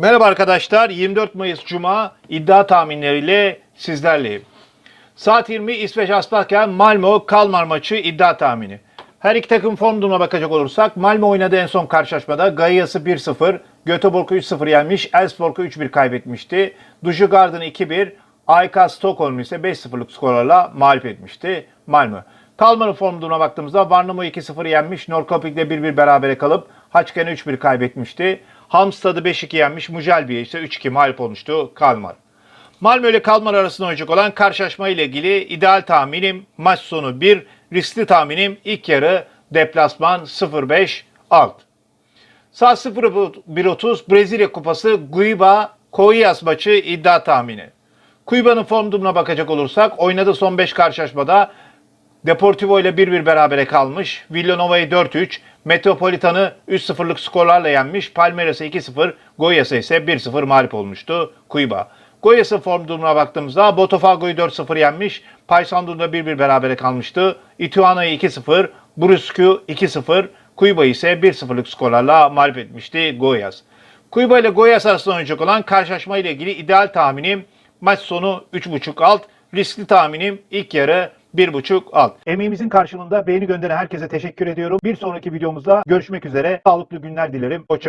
Merhaba arkadaşlar. 24 Mayıs Cuma iddia tahminleriyle sizlerleyim. Saat 20 İsveç Asparken Malmö Kalmar maçı iddia tahmini. Her iki takım form durumuna bakacak olursak Malmö oynadığı en son karşılaşmada Gaias'ı 1-0, Göteborg'u 3-0 yenmiş, Elfsborg'u 3-1 kaybetmişti. Dujgarden'ı 2-1, AIK Stockholm ise 5-0'lık skorlarla mağlup etmişti Malmö. Kalmar'ın form durumuna baktığımızda Varnamo 2-0 yenmiş, Norrköping'le 1-1 berabere kalıp Haçken'e 3-1 kaybetmişti. Hamstad'ı 5-2 yenmiş, Mujelbi'ye ise 3-2 mağlup olmuştu Kalmar. Malmö ile Kalmar arasında oynayacak olan karşılaşma ile ilgili ideal tahminim maç sonu 1, riskli tahminim ilk yarı deplasman 0-5 alt. Saat 01.30 Brezilya Kupası Guiba Coias maçı iddia tahmini. Guiba'nın form durumuna bakacak olursak oynadığı son 5 karşılaşmada Deportivo ile 1-1 berabere kalmış. Villanova'yı 4-3, Metropolitan'ı 3-0'lık skorlarla yenmiş. Palmeiras'ı 2-0, Goyas'a ise 1-0 mağlup olmuştu Cuiba. Goyas'ın form durumuna baktığımızda Botafogo'yu 4-0 yenmiş. Paysandú'da 1-1 berabere kalmıştı. Ituana'yı 2-0, Brusque'yu 2-0, Cuiba ise 1-0'lık skorlarla mağlup etmişti Goyas. Cuiba ile Goyas arasında oynayacak olan karşılaşma ile ilgili ideal tahminim maç sonu 3.5 alt, riskli tahminim ilk yarı 1.5 alt. Emeğimizin karşılığında beğeni gönderen herkese teşekkür ediyorum. Bir sonraki videomuzda görüşmek üzere. Sağlıklı günler dilerim. Hoşçakalın.